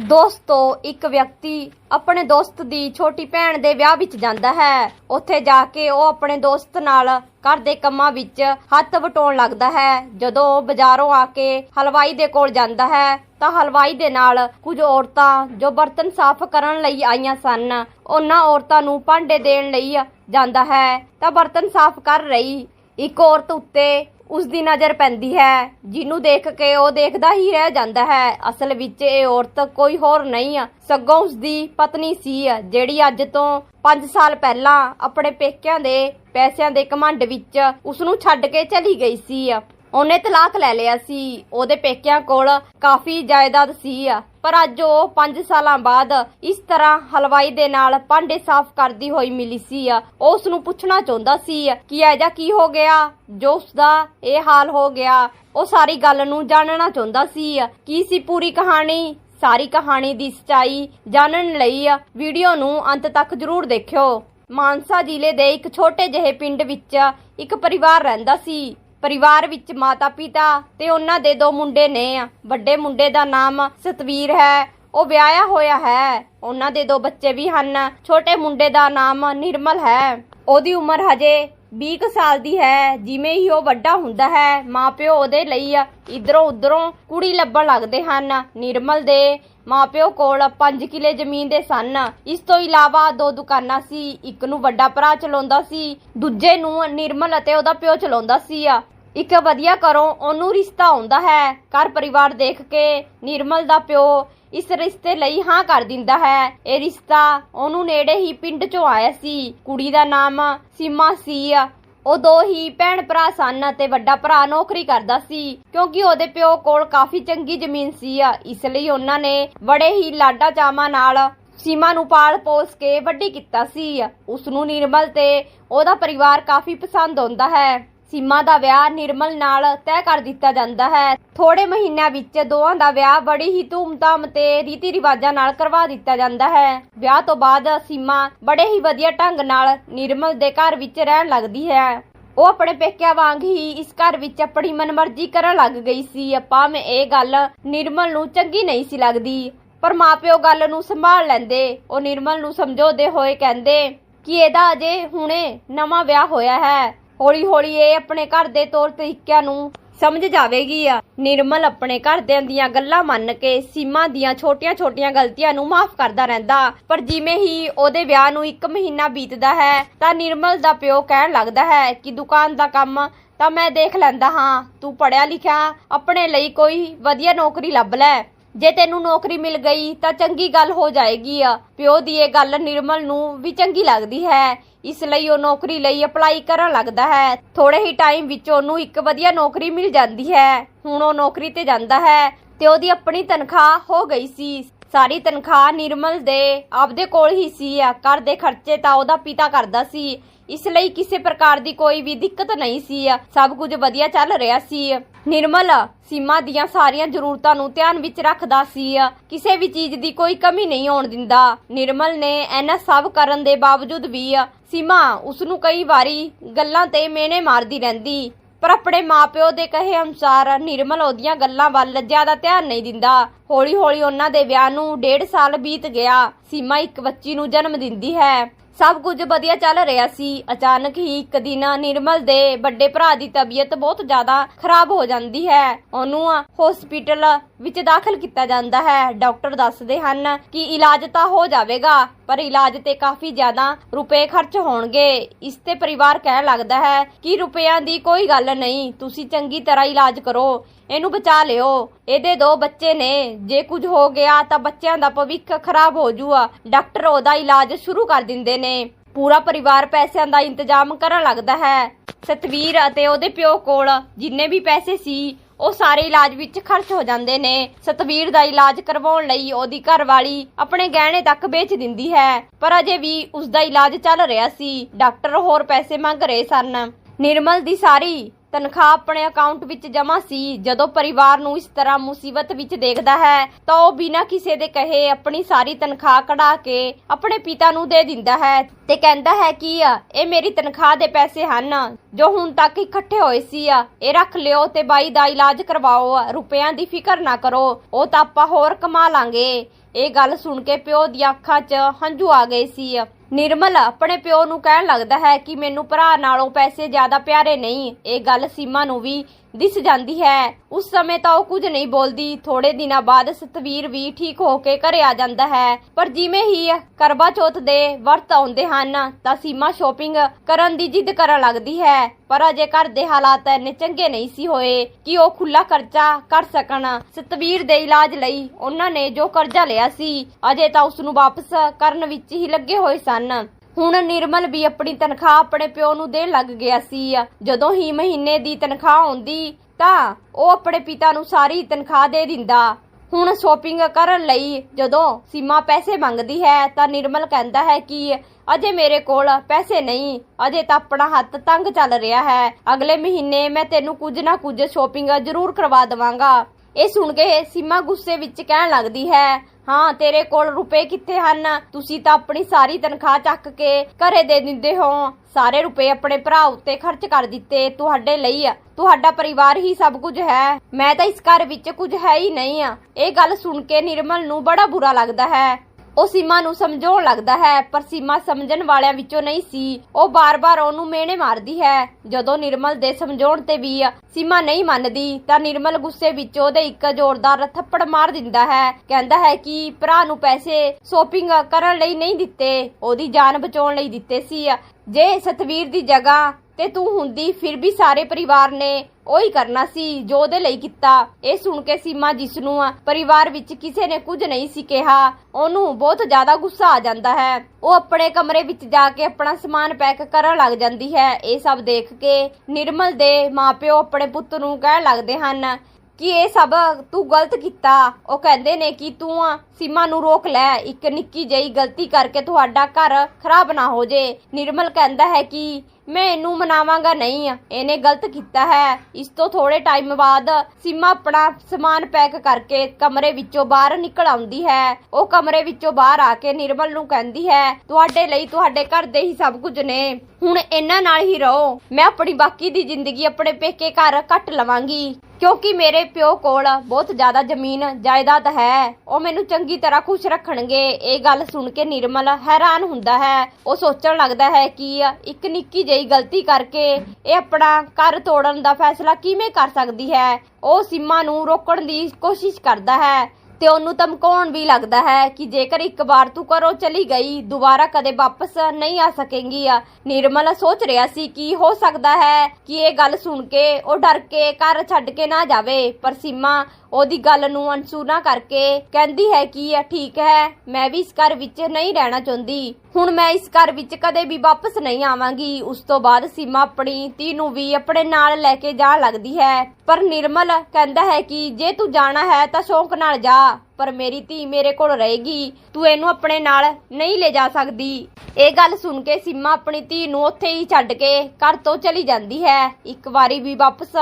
ਦੋਸਤੋ ਇੱਕ ਵਿਅਕਤੀ ਆਪਣੇ ਦੋਸਤ ਦੀ ਛੋਟੀ ਭੈਣ ਦੇ ਵਿਆਹ ਵਿੱਚ ਜਾਂਦਾ ਹੈ। ਉੱਥੇ ਜਾ ਕੇ ਉਹ ਆਪਣੇ ਦੋਸਤ ਨਾਲ ਘਰ ਦੇ ਕੰਮਾਂ ਵਿੱਚ ਹੱਥ ਵਟਾਉਣ ਲੱਗਦਾ ਹੈ। ਜਦੋਂ ਉਹ ਬਾਜ਼ਾਰੋਂ ਆ ਕੇ ਹਲਵਾਈ ਦੇ ਕੋਲ ਜਾਂਦਾ ਹੈ, ਤਾਂ ਹਲਵਾਈ ਦੇ ਨਾਲ ਕੁਝ ਔਰਤਾਂ ਜੋ ਬਰਤਨ ਸਾਫ਼ ਕਰਨ ਲਈ ਆਈਆਂ ਸਨ, ਉਹਨਾਂ ਔਰਤਾਂ ਨੂੰ ਭਾਂਡੇ ਦੇਣ ਲਈ ਜਾਂਦਾ ਹੈ। ਤਾਂ ਬਰਤਨ ਸਾਫ਼ ਕਰ ਰਹੀ ਇੱਕ ਔਰਤ ਉੱਤੇ ਉਸ ਦੀ ਨਜ਼ਰ ਪੈਂਦੀ ਹੈ। ਜਿਹਨੂੰ ਦੇਖ ਕੇ ਉਹ ਦੇਖਦਾ ਹੀ ਰਹਿ ਜਾਂਦਾ ਹੈ। ਅਸਲ ਵਿੱਚ ਇਹ ਔਰਤ ਕੋਈ ਹੋਰ ਨਹੀਂ ਆ। ਸਗੋਂ ਉਸ ਦੀ ਪਤਨੀ ਸੀ ਜਿਹੜੀ ਅੱਜ ਤੋਂ 5 ਸਾਲ ਪਹਿਲਾਂ ਆਪਣੇ ਪੇਕਿਆਂ ਦੇ ਪੈਸਿਆਂ ਦੇ ਘਮੰਡ ਵਿੱਚ ਉਸ ਨੂੰ ਛੱਡ ਕੇ ਚਲੀ ਗਈ ਸੀ ਉਹਨੇ ਤਲਾਕ ਲੈ ਲਿਆ ਸੀ। ਉਹਦੇ ਪੇਕਿਆਂ ਕੋਲ ਕਾਫੀ ਜਾਇਦਾਦ ਸੀ ਪਰ ਅੱਜ ਉਹ 5 ਸਾਲਾਂ ਬਾਅਦ ਇਸ ਤਰ੍ਹਾਂ ਹਲਵਾਈ ਦੇ ਨਾਲ ਭਾਂਡੇ ਸਾਫ਼ ਕਰਦੀ ਹੋਈ ਮਿਲੀ ਸੀ ਉਹ ਉਸ ਨੂੰ ਪੁੱਛਣਾ ਚਾਹੁੰਦਾ ਸੀ ਕਿ ਐਜਾ ਕੀ ਹੋ ਗਿਆ? ਜੋ ਉਸ ਦਾ ਇਹ ਹਾਲ ਹੋ ਗਿਆ, ਉਹ ਸਾਰੀ ਗੱਲ ਨੂੰ ਜਾਣਨਾ ਚਾਹੁੰਦਾ ਸੀ ਕੀ ਸੀ ਪੂਰੀ ਕਹਾਣੀ? ਸਾਰੀ ਕਹਾਣੀ ਦੀ ਸਚਾਈ ਜਾਣਨ ਲਈ ਵੀਡੀਓ ਨੂੰ ਅੰਤ ਤੱਕ ਜ਼ਰੂਰ ਦੇਖਿਓ। ਮਾਨਸਾ ਜ਼ਿਲ੍ਹੇ ਦੇ ਇੱਕ ਛੋਟੇ ਜਿਹੇ ਪਿੰਡ ਵਿੱਚ ਇੱਕ ਪਰਿਵਾਰ ਰਹਿੰਦਾ ਸੀ। ਪਰਿਵਾਰ ਵਿੱਚ ਮਾਤਾ ਪਿਤਾ ਤੇ ਉਹਨਾਂ ਦੇ ਦੋ ਮੁੰਡੇ ਨੇ ਵੱਡੇ ਮੁੰਡੇ ਦਾ ਨਾਮ ਸਤਵੀਰ ਹੈ। ਉਹ ਵਿਆਹਿਆ ਹੋਇਆ ਹੈ। ਉਹਨਾਂ ਦੇ ਦੋ ਬੱਚੇ ਵੀ ਹਨ। ਛੋਟੇ ਮੁੰਡੇ ਦਾ ਨਾਮ ਨਿਰਮਲ ਹੈ। ਉਹਦੀ ਉਮਰ ਹਜੇ 20 ਕੁ ਸਾਲ ਦੀ ਹੈ। ਜਿਵੇਂ ਹੀ ਉਹ ਵੱਡਾ ਹੁੰਦਾ ਹੈ, ਮਾਪਿਓ ਉਹਦੇ ਲਈ ਇਧਰੋਂ ਉਧਰੋਂ ਕੁੜੀ ਲੱਭਣ ਲੱਗਦੇ ਹਨ। ਨਿਰਮਲ ਦੇ ਮਾਪਿਓ ਕੋਲ 5 ਕਿਲੇ ਜ਼ਮੀਨ ਦੇ ਸਨ। ਇਸ ਤੋਂ ਇਲਾਵਾ ਦੋ ਦੁਕਾਨਾਂ ਸੀ। ਇੱਕ ਨੂੰ ਵੱਡਾ ਭਰਾ ਚਲਾਉਂਦਾ ਸੀ। ਦੂਜੇ ਨੂੰ ਨਿਰਮਲ ਅਤੇ ਉਹਦਾ ਪਿਓ ਚਲਾਉਂਦਾ ਸੀ। ਇੱਕ ਵਧੀਆ ਘਰੋਂ ਉਹਨੂੰ ਰਿਸ਼ਤਾ ਆਉਂਦਾ ਹੈ। ਘਰ ਪਰਿਵਾਰ ਦੇਖ ਕੇ ਨਿਰਮਲ ਦਾ ਪਿਓ ਇਸ ਰਿਸ਼ਤੇ ਲਈ ਹਾਂ ਕਰ ਦਿੰਦਾ ਹੈ। ਇਹ ਰਿਸ਼ਤਾ ਉਹਨੂੰ ਨੇੜੇ ਹੀ ਪਿੰਡ ਚੋਂ ਆਇਆ ਸੀ। ਕੁੜੀ ਦਾ ਨਾਮ ਸੀਮਾ ਸੀ। ਉਹ ਦੋ ਹੀ ਭੈਣ ਭਰਾ ਸਨ ਤੇ ਵੱਡਾ ਭਰਾ ਨੌਕਰੀ ਕਰਦਾ ਸੀ। ਕਿਉਂਕਿ ਉਹਦੇ ਪਿਓ ਕੋਲ ਕਾਫੀ ਚੰਗੀ ਜ਼ਮੀਨ ਸੀ। ਇਸ ਲਈ ਉਹਨਾਂ ਨੇ ਬੜੇ ਹੀ ਲਾਡਾ ਚਾਮਾ ਨਾਲ ਸੀਮਾ ਨੂੰ ਪਾਲ ਪੋਸ ਕੇ ਵੱਡੀ ਕੀਤਾ ਸੀ। ਉਸ ਨੂੰ ਨਿਰਮਲ ਤੇ ਉਹਦਾ ਪਰਿਵਾਰ ਕਾਫੀ ਪਸੰਦ ਆਉਂਦਾ ਹੈ। ਸੀਮਾ ਦਾ ਵਿਆਹ ਨਿਰਮਲ ਨਾਲ ਤੈਅ ਕਰ ਦਿੱਤਾ ਜਾਂਦਾ ਹੈ। ਥੋੜੇ ਮਹੀਨਿਆਂ ਵਿੱਚ ਦੋਵਾਂ ਦਾ ਵਿਆਹ ਬੜੀ ਹੀ ਧੂਮਧਾਮ ਤੇ ਰੀਤੀ ਰਿਵਾਜਾਂ ਨਾਲ ਕਰਵਾ ਦਿੱਤਾ ਜਾਂਦਾ ਹੈ। ਵਿਆਹ ਤੋਂ ਬਾਅਦ ਸੀਮਾ ਬੜੇ ਹੀ ਵਧੀਆ ਢੰਗ ਨਾਲ ਨਿਰਮਲ ਦੇ ਘਰ ਵਿੱਚ ਰਹਿਣ ਲੱਗਦੀ ਹੈ। ਉਹ ਆਪਣੇ ਪੇਕਿਆਂ ਵਾਂਗ ਹੀ ਇਸ ਘਰ ਵਿੱਚ ਆਪਣੀ ਮਨਮਰਜ਼ੀ ਕਰਨ ਲੱਗ ਗਈ ਸੀ। ਭਾਵੇਂ ਇਹ ਗੱਲ ਨਿਰਮਲ ਨੂੰ ਚੰਗੀ ਨਹੀਂ ਸੀ ਲੱਗਦੀ, ਪਰ ਮਾਪਿਓ ਗੱਲ ਨੂੰ ਸੰਭਾਲ ਲੈਂਦੇ, ਉਹ ਨਿਰਮਲ ਨੂੰ ਸਮਝਾਉਂਦੇ ਹੋਏ ਕਹਿੰਦੇ ਕਿ ਇਹਦਾ ਅਜੇ ਹੁਣੇ ਨਵਾਂ ਵਿਆਹ ਹੋਇਆ ਹੈ। ਹੌਲੀ ਹੌਲੀ ਇਹ ਆਪਣੇ ਘਰ ਦੇ ਤੌਰ ਤਰੀਕਿਆਂ ਨੂੰ ਸਮਝ ਜਾਵੇਗੀ ਆ। ਨਿਰਮਲ ਆਪਣੇ ਘਰਦਿਆਂ ਦੀਆਂ ਗੱਲਾਂ ਮੰਨ ਕੇ ਸੀਮਾ ਦੀਆਂ ਛੋਟੀਆਂ-ਛੋਟੀਆਂ ਗਲਤੀਆਂ ਨੂੰ ਮਾਫ ਕਰਦਾ ਰਹਿੰਦਾ। ਪਰ ਜਿਵੇਂ ਹੀ ਉਹਦੇ ਵਿਆਹ ਨੂੰ 1 ਮਹੀਨਾ ਬੀਤਦਾ ਹੈ, ਤਾਂ ਨਿਰਮਲ ਦਾ ਪਿਓ ਕਹਿਣ ਲੱਗਦਾ ਹੈ ਕਿ ਦੁਕਾਨ ਦਾ ਕੰਮ ਤਾਂ ਮੈਂ ਦੇਖ ਲੈਂਦਾ ਹਾਂ, ਤੂੰ ਪੜਿਆ ਲਿਖਿਆ, ਆਪਣੇ ਲਈ ਕੋਈ ਵਧੀਆ ਨੌਕਰੀ ਲੱਭ ਲੈ। ਜੇ ਤੈਨੂੰ ਨੌਕਰੀ ਮਿਲ ਗਈ ਤਾਂ ਚੰਗੀ ਗੱਲ ਹੋ ਜਾਏਗੀ ਆ। ਪਿਓ ਦੀ ਇਹ ਗੱਲ ਨਿਰਮਲ ਨੂੰ ਵੀ ਚੰਗੀ ਲੱਗਦੀ ਹੈ। ਇਸ ਲਈ ਉਹ ਨੌਕਰੀ ਲਈ ਅਪਲਾਈ ਕਰਨ ਲੱਗਦਾ ਹੈ। ਥੋੜੇ ਹੀ ਟਾਈਮ ਵਿੱਚ ਉਹਨੂੰ ਇੱਕ ਵਧੀਆ ਨੌਕਰੀ ਮਿਲ ਜਾਂਦੀ ਹੈ। ਹੁਣ ਉਹ ਨੌਕਰੀ ਤੇ ਜਾਂਦਾ ਹੈ ਤੇ ਉਹਦੀ ਆਪਣੀ ਤਨਖਾਹ ਹੋ ਗਈ ਸੀ। ਸਾਰੀ ਤਨਖਾਹ ਨਿਰਮਲ ਦੇ ਆਪਦੇ ਕੋਲ ਹੀ ਸੀ ਆ। ਘਰ ਦੇ ਖਰਚੇ ਤਾਂ ਉਹਦਾ ਪਿਤਾ ਕਰਦਾ ਸੀ। ਇਸ ਲਈ ਕਿਸੇ ਪ੍ਰਕਾਰ ਦੀ ਕੋਈ ਵੀ ਦਿੱਕਤ ਨਹੀਂ ਸੀ ਸਭ ਕੁਝ ਵਧੀਆ ਚੱਲ ਰਿਹਾ ਸੀ। ਨਿਰਮਲ ਸੀਮਾ ਦੀਆਂ ਸਾਰੀਆਂ ਜ਼ਰੂਰਤਾਂ ਨੂੰ ਧਿਆਨ ਵਿੱਚ ਰੱਖਦਾ ਸੀ। ਕਿਸੇ ਵੀ ਚੀਜ਼ ਦੀ ਕੋਈ ਕਮੀ ਨਹੀਂ ਆਉਣ ਦਿੰਦਾ। ਨਿਰਮਲ ਨੇ ਇਹਨਾਂ ਸਭ ਕਰਨ ਦੇ ਬਾਵਜੂਦ ਵੀ ਸੀਮਾ ਉਸ ਨੂੰ ਕਈ ਵਾਰੀ ਗੱਲਾਂ ਤੇ ਮੇਨੇ ਮਾਰਦੀ ਰਹਿੰਦੀ। ਪਰ ਆਪਣੇ ਮਾਪਿਓ ਦੇ ਕਹੇ ਅਨੁਸਾਰ ਨਿਰਮਲ ਉਹਦੀਆਂ ਗੱਲਾਂ ਵੱਲ ਜ਼ਿਆਦਾ ਧਿਆਨ ਨਹੀਂ ਦਿੰਦਾ। ਹੌਲੀ-ਹੌਲੀ ਉਹਨਾਂ ਦੇ ਵਿਆਹ ਨੂੰ 1.5 ਸਾਲ ਬੀਤ ਗਿਆ। ਸੀਮਾ ਇੱਕ ਬੱਚੀ ਨੂੰ ਜਨਮ ਦਿੰਦੀ ਹੈ। ਸਭ ਕੁਝ ਵਧੀਆ ਚੱਲ ਰਿਹਾ ਸੀ। ਅਚਾਨਕ ਹੀ ਇੱਕ ਦਿਨ ਨਿਰਮਲ ਦੇ ਵੱਡੇ ਭਰਾ ਦੀ ਤਬੀਅਤ ਬਹੁਤ ਜ਼ਿਆਦਾ ਖਰਾਬ ਹੋ ਜਾਂਦੀ ਹੈ। ਉਹਨੂੰ ਹਸਪੀਟਲ ਵਿੱਚ ਦਾਖਲ ਕੀਤਾ ਜਾਂਦਾ ਹੈ। ਡਾਕਟਰ ਦੱਸਦੇ ਹਨ ਕਿ ਇਲਾਜ ਤਾਂ ਹੋ ਜਾਵੇਗਾ, ਪਰ ਇਲਾਜ ਤੇ ਕਾਫੀ ਜ਼ਿਆਦਾ ਰੁਪਏ ਖਰਚ ਹੋਣਗੇ। ਇਸ ਤੇ ਪਰਿਵਾਰ ਕਹਿਣ ਲੱਗਦਾ ਹੈ ਕਿ ਰੁਪਿਆਂ ਦੀ ਕੋਈ ਗੱਲ ਨਹੀਂ, ਤੁਸੀਂ ਚੰਗੀ ਤਰ੍ਹਾਂ ਇਲਾਜ ਕਰੋ, ਇਹਨੂੰ ਬਚਾ ਲਿਓ। ਇਹਦੇ ਦੋ ਬੱਚੇ ਨੇ, ਜੇ ਕੁਝ ਹੋ ਗਿਆ ਤਾਂ ਬੱਚਿਆਂ ਦਾ ਭਵਿੱਖ ਖਰਾਬ ਹੋ ਜੂਆ। ਡਾਕਟਰ ਉਹਦਾ ਇਲਾਜ ਸ਼ੁਰੂ ਕਰ ਦਿੰਦੇ ਨੇ। ਪੂਰਾ ਪਰਿਵਾਰ ਪੈਸਿਆਂ ਦਾ ਇੰਤਜ਼ਾਮ ਕਰਨ ਲੱਗਦਾ ਹੈ। ਸਤਵੀਰ ਅਤੇ ਉਹਦੇ ਪਿਓ ਕੋਲ ਜਿੰਨੇ ਵੀ ਪੈਸੇ ਸੀ, ਉਹ ਸਾਰੇ ਇਲਾਜ ਵਿੱਚ ਖਰਚ ਹੋ ਜਾਂਦੇ ਨੇ। ਸਤਵੀਰ ਦਾ ਇਲਾਜ ਕਰਵਾਉਣ ਲਈ ਉਹਦੀ ਘਰਵਾਲੀ ਆਪਣੇ ਗਹਿਣੇ ਤੱਕ ਵੇਚ ਦਿੰਦੀ ਹੈ, ਪਰ ਅਜੇ ਵੀ ਉਸ ਦਾ ਇਲਾਜ ਚੱਲ ਰਿਹਾ ਸੀ। ਡਾਕਟਰ ਹੋਰ ਪੈਸੇ ਮੰਗ ਰਹੇ ਸਨ। ਨਿਰਮਲ ਦੀ ਸਾਰੀ ਤਨਖਾਹ ਆਪਣੇ ਅਕਾਊਂਟ ਵਿੱਚ ਜਮ੍ਹਾਂ ਸੀ। ਜਦੋਂ ਪਰਿਵਾਰ ਨੂੰ ਇਸ ਤਰ੍ਹਾਂ ਮੁਸੀਬਤ ਵਿੱਚ ਦੇਖਦਾ ਹੈ, ਤਾਂ ਉਹ ਬਿਨਾਂ ਕਿਸੇ ਦੇ ਕਹੇ ਆਪਣੀ ਸਾਰੀ ਤਨਖਾਹ ਕਢਾ ਕੇ ਆਪਣੇ ਪਿਤਾ ਨੂੰ ਦੇ ਦਿੰਦਾ ਹੈ ਤੇ ਕਹਿੰਦਾ ਹੈ ਕਿ, ਇਹ ਮੇਰੀ ਤਨਖਾਹ ਦੇ ਪੈਸੇ ਹਨ, ਜੋ ਹੁਣ ਤੱਕ ਇਕੱਠੇ ਹੋਏ ਸੀ। ਇਹ ਰੱਖ ਲਿਓ ਤੇ ਬਾਈ ਦਾ ਇਲਾਜ ਕਰਵਾਓ। ਰੁਪਿਆਂ ਦੀ ਫਿਕਰ ਨਾ ਕਰੋ। ਉਹ ਤਾਂ ਆਪਾਂ ਹੋਰ ਕਮਾ ਲਾਂਗੇ। ਇਹ ਗੱਲ ਸੁਣ ਕੇ ਪਿਓ ਦੀਆਂ ਅੱਖਾਂ 'ਚ ਹੰਝੂ ਆ ਗਏ ਸੀ। ਨਿਰਮਲ, ਆਪਣੇ ਪਿਓ ਨੂੰ ਕਹਿਣ ਲੱਗਦਾ ਹੈ ਕਿ ਮੈਨੂੰ ਭਰਾ ਨਾਲੋਂ ਪੈਸੇ ਜ਼ਿਆਦਾ ਪਿਆਰੇ ਨਹੀਂ। ਇਹ ਗੱਲ ਸੀਮਾ ਨੂੰ ਵੀ ਦਿਸ ਜਾਂਦੀ ਹੈ। ਉਸ ਸਮੇਂ ਤਾਂ ਉਹ ਕੁਝ ਨਹੀਂ ਬੋਲਦੀ। ਥੋੜੇ ਦਿਨਾਂ ਬਾਅਦ ਸਤਵੀਰ ਵੀ ਠੀਕ ਹੋ ਕੇ ਘਰੇ ਆ ਜਾਂਦਾ ਹੈ। ਪਰ ਜਿਵੇਂ ਹੀ ਕਰਵਾ ਚੌਥ ਦੇ ਵਰਤ ਆਉਂਦੇ ਹਨ, ਤਾਂ ਸੀਮਾ ਸ਼ੋਪਿੰਗ ਕਰਨ ਦੀ ਜਿੱਦ ਕਰਨ ਲੱਗਦੀ ਹੈ। ਪਰ ਅਜੇ ਘਰ ਦੇ ਹਾਲਾਤ ਇੰਨੇ ਚੰਗੇ ਨਹੀਂ ਸੀ ਹੋਏ ਕਿ ਉਹ ਖੁੱਲਾ ਖਰਚਾ ਕਰ ਸਕਣ। ਸਤਵੀਰ ਦੇ ਇਲਾਜ ਲਈ ਉਹਨਾਂ ਨੇ ਜੋ ਕਰਜ਼ਾ ਲਿਆ ਸੀ, ਅਜੇ ਤਾਂ ਉਸ ਨੂੰ ਵਾਪਸ ਕਰਨ ਵਿੱਚ ਹੀ ਲੱਗੇ ਹੋਏ ਸਨ। ਹੁਣ ਨਿਰਮਲ ਵੀ ਆਪਣੀ ਤਨਖਾਹ ਆਪਣੇ ਪਿਓ ਨੂੰ ਦੇਣ ਲੱਗ ਗਿਆ ਸੀ ਜਦੋਂ ਹੀ ਮਹੀਨੇ ਦੀ ਤਨਖਾਹ ਆਉਂਦੀ, ਤਾਂ ਉਹ ਆਪਣੇ ਪਿਤਾ ਨੂੰ ਸਾਰੀ ਤਨਖਾਹ ਦੇ ਦਿੰਦਾ। ਹੁਣ ਸ਼ੋਪਿੰਗ ਕਰਨ ਲਈ ਜਦੋਂ ਸੀਮਾ ਪੈਸੇ ਮੰਗਦੀ ਹੈ, ਤਾਂ ਨਿਰਮਲ ਕਹਿੰਦਾ ਹੈ ਕਿ ਅਜੇ ਮੇਰੇ ਕੋਲ ਪੈਸੇ ਨਹੀਂ, ਅਜੇ ਤਾਂ ਆਪਣਾ ਹੱਥ ਤੰਗ ਚੱਲ ਰਿਹਾ ਹੈ। ਅਗਲੇ ਮਹੀਨੇ ਮੈਂ ਤੈਨੂੰ ਕੁਝ ਨਾ ਕੁਝ ਸ਼ੋਪਿੰਗ ਜ਼ਰੂਰ ਕਰਵਾ ਦੇਵਾਂਗਾ। ਇਹ ਸੁਣ ਕੇ ਸੀਮਾ ਗੁੱਸੇ ਵਿੱਚ ਕਹਿਣ ਲੱਗਦੀ ਹੈ, ਹਾਂ, ਤੇਰੇ ਕੋਲ ਰੁਪਏ ਕਿੱਥੇ ਹਨ? ਤੁਸੀਂ ਤਾਂ ਆਪਣੀ ਸਾਰੀ ਤਨਖਾਹ ਚੱਕ ਕੇ ਘਰੇ ਦੇ ਦਿੰਦੇ ਹੋ। ਸਾਰੇ ਰੁਪਏ ਆਪਣੇ ਭਰਾ ਉੱਤੇ ਖਰਚ ਕਰ ਦਿੱਤੇ ਤੁਹਾਡੇ ਲਈ। ਆ ਤੁਹਾਡਾ ਪਰਿਵਾਰ ਹੀ ਸਭ ਕੁਝ ਹੈ। ਮੈਂ ਤਾਂ ਇਸ ਘਰ ਵਿੱਚ ਕੁਝ ਹੈ ਹੀ ਨਹੀਂ। ਆ ਇਹ ਗੱਲ ਸੁਣ ਕੇ ਨਿਰਮਲ ਨੂੰ ਬੜਾ ਬੁਰਾ ਲੱਗਦਾ ਹੈ। ਉਹ ਸੀਮਾ ਨੂੰ ਸਮਝਾਉਣ ਲੱਗਦਾ ਹੈ, ਪਰ ਸੀਮਾ ਸਮਝਣ ਵਾਲਿਆਂ ਵਿੱਚੋਂ ਨਹੀਂ ਸੀ। ਉਹ ਬਾਰ-ਬਾਰ ਉਹਨੂੰ ਮੇਨੇ ਮਾਰਦੀ ਹੈ। ਜਦੋਂ ਨਿਰਮਲ ਦੇ ਸਮਝਾਉਣ ਤੇ ਵੀ ਸੀਮਾ ਨਹੀਂ ਮੰਨਦੀ, ਤਾਂ ਨਿਰਮਲ ਗੁੱਸੇ ਵਿੱਚ ਉਹਦੇ ਇੱਕ ਜ਼ੋਰਦਾਰ ਥੱਪੜ ਮਾਰ ਦਿੰਦਾ ਹੈ। ਕਹਿੰਦਾ ਹੈ ਕਿ ਭਰਾ ਨੂੰ ਪੈਸੇ ਸ਼ੋਪਿੰਗ ਕਰਨ ਲਈ ਨਹੀਂ ਦਿੱਤੇ, ਉਹਦੀ ਜਾਨ ਬਚਾਉਣ ਲਈ ਦਿੱਤੇ ਸੀ। ਜੇ ਸਤਵੀਰ ਦੀ ਜਗ੍ਹਾ ਤੇ ਤੂੰ ਹੁੰਦੀ ਫਿਰ ਵੀ ਸਾਰੇ ਪਰਿਵਾਰ ਨੇ ਉਹੀ ਕਰਨਾ ਸੀ, ਜੋ ਉਹਦੇ ਲਈ ਕੀਤਾ। ਇਹ ਸੁਣ ਕੇ ਸੀਮਾ ਜਿਸ ਨੂੰ ਪਰਿਵਾਰ ਵਿੱਚ ਕਿਸੇ ਨੇ ਕੁਝ ਨਹੀਂ ਸੀ ਕਿਹਾ, ਉਹਨੂੰ ਬਹੁਤ ਜ਼ਿਆਦਾ ਗੁੱਸਾ ਆ ਜਾਂਦਾ ਹੈ। ਉਹ ਆਪਣੇ ਕਮਰੇ ਵਿੱਚ ਜਾ ਕੇ ਆਪਣਾ ਸਮਾਨ ਪੈਕ ਕਰਨ ਲੱਗ ਜਾਂਦੀ ਹੈ। ਇਹ ਸਭ ਦੇਖ ਕੇ ਨਿਰਮਲ ਦੇ ਮਾਪਿਓ ਆਪਣੇ ਪੁੱਤ ਨੂੰ ਕਹਿਣ ਲੱਗਦੇ ਹਨ ਕਿ ਇਹ ਸਭ ਤੂੰ ਗਲਤ ਕੀਤਾ। ਉਹ ਕਹਿੰਦੇ ਨੇ ਕਿ ਤੂੰ ਸੀਮਾ ਨੂੰ ਰੋਕ ਲੈ, ਇੱਕ ਨਿੱਕੀ ਜਿਹੀ ਗਲਤੀ ਕਰਕੇ ਤੁਹਾਡਾ ਘਰ ਖਰਾਬ ਨਾ ਹੋ ਜੇ। ਨਿਰਮਲ ਕਹਿੰਦਾ ਹੈ ਕਿ ਮੈਂ ਇਹਨੂੰ ਮਨਾਵਾਂਗਾ ਨਹੀਂ ਇਹਨੇ ਗਲਤ ਕੀਤਾ ਹੈ। ਇਸ ਤੋਂ ਥੋੜੇ ਟਾਈਮ ਬਾਅਦ ਸੀਮਾ ਆਪਣਾ ਸਮਾਨ ਪੈਕ ਕਰਕੇ ਕਮਰੇ ਵਿੱਚੋਂ ਬਾਹਰ ਨਿਕਲ ਆਉਂਦੀ ਹੈ। ਉਹ ਕਮਰੇ ਵਿੱਚੋਂ ਬਾਹਰ ਆ ਕੇ ਨਿਰਮਲ ਨੂੰ ਕਹਿੰਦੀ ਹੈ, ਤੁਹਾਡੇ ਲਈ ਤੁਹਾਡੇ ਘਰ ਦੇ ਹੀ ਸਭ ਕੁਝ ਨੇ। ਹੁਣ ਇਹਨਾਂ ਨਾਲ ਹੀ ਰਹੋ। ਮੈਂ ਆਪਣੀ ਬਾਕੀ ਦੀ ਜ਼ਿੰਦਗੀ ਆਪਣੇ ਪੇਕੇ ਘਰ ਕੱਟ ਲਵਾਂਗੀ। ਕਿਉਂਕਿ ਮੇਰੇ ਪਿਓ ਕੋਲ ਬਹੁਤ ਜ਼ਿਆਦਾ ਜ਼ਮੀਨ, ਜਾਇਦਾਦ ਹੈ। ਉਹ ਮੈਨੂੰ ਚੰਗੀ ਤਰ੍ਹਾਂ ਖੁਸ਼ ਰੱਖਣਗੇ। ਇਹ ਗੱਲ ਸੁਣ ਕੇ ਨਿਰਮਲ ਹੈਰਾਨ ਹੁੰਦਾ ਹੈ। ਉਹ ਸੋਚਣ ਲੱਗਦਾ ਹੈ ਕਿ ਇੱਕ ਨਿੱਕੀ ਜਿਹੀ ਗਲਤੀ ਕਰਕੇ ਇਹ ਆਪਣਾ ਘਰ ਤੋੜਨ ਦਾ ਫੈਸਲਾ ਕਿਵੇਂ ਕਰ ਸਕਦੀ ਹੈ? ਉਹ ਸੀਮਾ ਨੂੰ ਰੋਕਣ ਦੀ ਕੋਸ਼ਿਸ਼ ਕਰਦਾ ਹੈ। ਤੇ ਉਹਨੂੰ ਧਮਕਾਉਣ ਵੀ ਲੱਗਦਾ ਹੈ ਕਿ ਜੇਕਰ ਇੱਕ ਵਾਰ ਤੂੰ ਘਰੋਂ ਚਲੀ ਗਈ, ਦੁਬਾਰਾ ਕਦੇ ਵਾਪਸ ਨਹੀਂ ਆ ਸਕੇਂਗੀ ਆ। ਨਿਰਮਲ ਸੋਚ ਰਿਹਾ ਸੀ ਕਿ ਹੋ ਸਕਦਾ ਹੈ ਕਿ ਇਹ ਗੱਲ ਸੁਣ ਕੇ ਉਹ ਡਰ ਕੇ ਘਰ ਛੱਡ ਕੇ ਨਾ ਜਾਵੇ, ਪਰ ਸੀਮਾ ਉਹਦੀ ਗੱਲ ਨੂੰ ਅਨਸੂਨਾ ਕਰਕੇ ਕਹਿੰਦੀ ਹੈ ਕਿ ਇਹ ਠੀਕ ਹੈ, ਮੈਂ ਵੀ ਇਸ ਘਰ ਵਿੱਚ ਨਹੀਂ ਰਹਿਣਾ ਚਾਹੁੰਦੀ। ਹੁਣ ਮੈਂ ਇਸ ਘਰ ਵਿੱਚ ਕਦੇ ਵੀ ਵਾਪਸ ਨਹੀਂ ਆਵਾਂਗੀ। ਉਸ ਤੋਂ ਬਾਅਦ ਸੀਮਾ ਆਪਣੀ ਧੀ ਨੂੰ ਵੀ ਆਪਣੇ ਨਾਲ ਲੈ ਕੇ ਜਾਣ ਲੱਗਦੀ ਹੈ। ਪਰ ਨਿਰਮਲ ਕਹਿੰਦਾ ਹੈ ਕਿ ਜੇ ਤੂੰ ਜਾਣਾ ਹੈ ਤਾਂ ਸ਼ੌਂਕ ਨਾਲ ਜਾ ਪਰ ਮੇਰੀ ਧੀ ਮੇਰੇ ਕੋਲ ਰਹੇਗੀ। ਤੂੰ ਇਹਨੂੰ ਆਪਣੇ ਨਾਲ ਨਹੀਂ ਲੈ ਜਾ ਸਕਦੀ। ਇਹ ਗੱਲ ਸੁਣ ਕੇ ਸੀਮਾ ਆਪਣੀ ਧੀ ਨੂੰ ਉੱਥੇ ਹੀ ਛੱਡ ਕੇ ਘਰ ਤੋਂ ਚਲੀ ਜਾਂਦੀ ਹੈ। ਇੱਕ ਵਾਰੀ ਵੀ ਵਾਪਸ